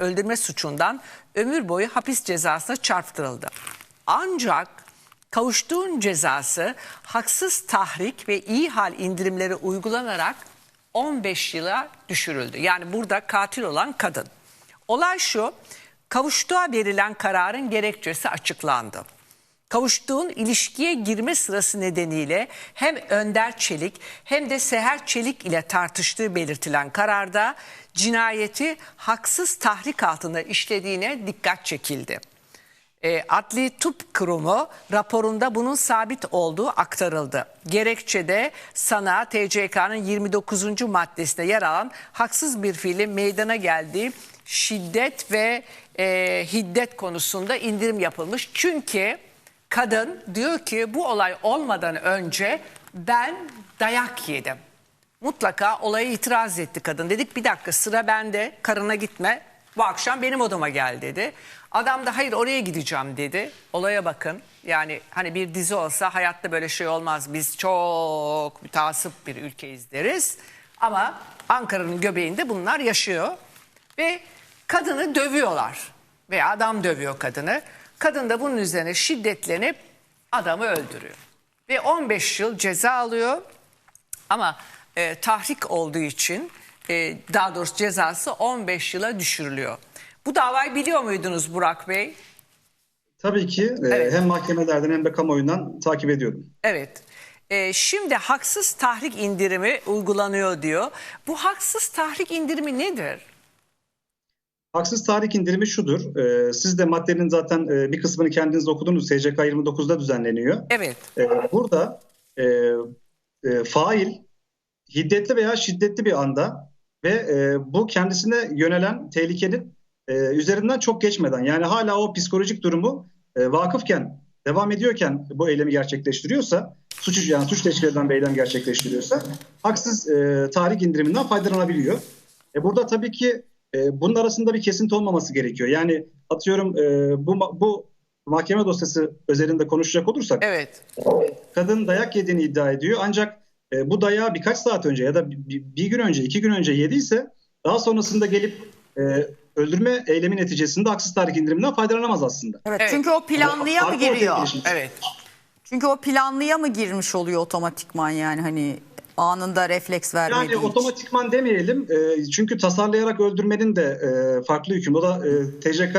öldürme suçundan ömür boyu hapis cezasına çarptırıldı. Ancak kavuştuğun cezası haksız tahrik ve iyi hal indirimleri uygulanarak 15 yıla düşürüldü. Yani burada katil olan kadın. Olay şu, kavuştuğa verilen kararın gerekçesi açıklandı. Kavuştuğun ilişkiye girme sırası nedeniyle hem Önder Çelik hem de Seher Çelik ile tartıştığı belirtilen kararda cinayeti haksız tahrik altında işlediğine dikkat çekildi. E, Adli Tıp Kurumu raporunda bunun sabit olduğu aktarıldı. Gerekçede sana TCK'nın 29. maddesinde yer alan haksız bir fiilin meydana geldiği şiddet ve e, hiddet konusunda indirim yapılmış. Çünkü kadın diyor ki bu olay olmadan önce ben dayak yedim. Mutlaka olaya itiraz etti kadın. Dedik bir dakika sıra bende karına gitme bu akşam benim odama gel dedi. Adam da hayır oraya gideceğim dedi. Olaya bakın yani hani bir dizi olsa hayatta böyle şey olmaz. Biz çok mütasip bir ülkeyiz deriz. Ama Ankara'nın göbeğinde bunlar yaşıyor. Ve kadını dövüyorlar. Veya adam dövüyor kadını. Kadın da bunun üzerine şiddetlenip adamı öldürüyor. Ve 15 yıl ceza alıyor. Ama e, tahrik olduğu için e, daha doğrusu cezası 15 yıla düşürülüyor. Bu davayı biliyor muydunuz Burak Bey? Tabii ki e, Evet. hem mahkemelerden hem de kamuoyundan takip ediyordum. Evet. E, şimdi haksız tahrik indirimi uygulanıyor diyor. Bu haksız tahrik indirimi nedir? Haksız tahrik indirimi şudur. e, siz de maddenin zaten e, bir kısmını kendiniz okudunuz. SCK 29'da düzenleniyor. Evet. E, burada e, e, fail hiddetli veya şiddetli bir anda ve e, bu kendisine yönelen tehlikenin e, üzerinden çok geçmeden yani hala o psikolojik durumu e, vakıfken devam ediyorken bu eylemi gerçekleştiriyorsa suç yani suç teşkil eden bir eylem gerçekleştiriyorsa haksız e, tahrik indiriminden faydalanabiliyor. E, burada tabii ki e, bunun arasında bir kesinti olmaması gerekiyor. Yani atıyorum e, bu bu mahkeme dosyası özelinde konuşacak olursak Evet. kadın dayak yediğini iddia ediyor. Ancak e, bu dayağı birkaç saat önce ya da bir, bir- gün önce, iki gün önce yediyse daha sonrasında gelip e, öldürme eylemi neticesinde haksız tahrik indiriminden faydalanamaz aslında. Evet, Evet. çünkü o planlıya mı giriyor? Evet. Çünkü o planlıya mı girmiş oluyor otomatikman yani hani anında refleks vermediği Yani için. otomatikman demeyelim. E, çünkü tasarlayarak öldürmenin de e, farklı hüküm. O da e, TCK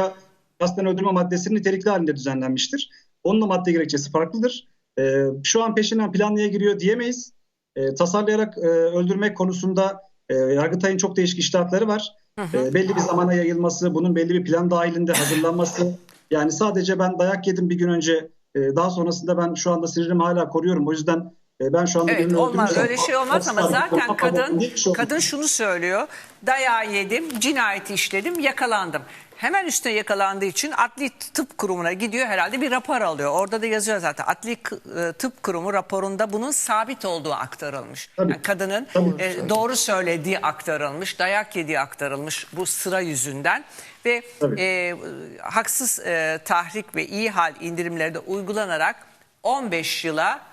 kasten öldürme maddesinin nitelikli halinde düzenlenmiştir. Onun da madde gerekçesi farklıdır. E, şu an peşinden planlıya giriyor diyemeyiz. E, tasarlayarak e, öldürmek konusunda e, Yargıtay'ın çok değişik iştahatları var. E, belli bir zamana yayılması, bunun belli bir plan dahilinde hazırlanması. Yani sadece ben dayak yedim bir gün önce, e, daha sonrasında ben şu anda sinirimi hala koruyorum. O yüzden ben şu anda Evet olmaz öyle şey olmaz ama zaten kadın şey kadın şunu söylüyor. Dayağı yedim, cinayeti işledim, yakalandım. Hemen üstüne yakalandığı için Adli Tıp Kurumu'na gidiyor herhalde bir rapor alıyor. Orada da yazıyor zaten. Adli e, Tıp Kurumu raporunda bunun sabit olduğu aktarılmış. Tabii. Yani kadının Tabii. e, doğru söylediği aktarılmış, dayak yediği aktarılmış bu sıra yüzünden ve Tabii. e, haksız e, tahrik ve iyi hal indirimleri de uygulanarak 15 yıla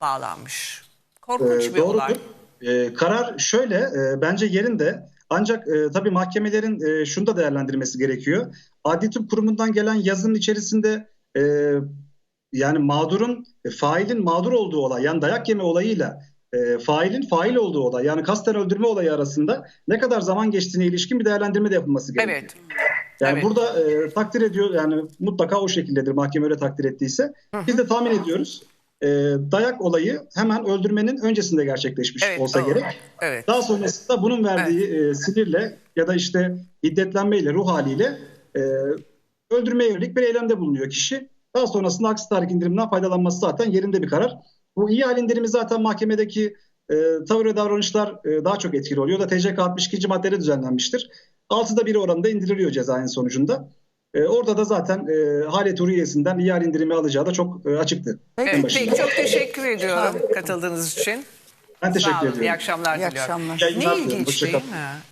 bağlanmış. Korkunç Ee, bir olay. doğrudur. Ee, karar şöyle, e, bence yerinde. Ancak e, tabii mahkemelerin e, şunu da değerlendirmesi gerekiyor. Adli Tıp Kurumu'ndan gelen yazının içerisinde e, yani mağdurun, e, failin mağdur olduğu olay, yani dayak yeme olayıyla e, failin fail olduğu olay, yani kasten öldürme olayı arasında ne kadar zaman geçtiğine ilişkin bir değerlendirme de yapılması gerekiyor. Evet. Yani Evet. burada e, takdir ediyor yani mutlaka o şekildedir mahkeme öyle takdir ettiyse. Biz de tahmin ediyoruz. E, dayak olayı hemen öldürmenin öncesinde gerçekleşmiş Evet, olsa doğru. gerek. Evet. Daha sonrasında bunun verdiği e, sinirle ya da işte hiddetlenmeyle, ruh haliyle e, öldürmeye yönelik bir eylemde bulunuyor kişi. Daha sonrasında aksi tahrik indiriminden faydalanması zaten yerinde bir karar. Bu iyi hal indirimi zaten mahkemedeki e, tavır ve davranışlar e, daha çok etkili oluyor. Da TCK 62. maddede düzenlenmiştir. Altıda biri oranında indiriliyor cezanın sonucunda. E, orada da zaten e, halet hurriyesinden iyi hal indirimi alacağı da çok e, açıktı. Evet, peki çok teşekkür ediyorum katıldığınız için. Ben Sağ teşekkür olun, ediyorum. iyi akşamlar İyi diliyorum. akşamlar. Ne ilginç değil mi?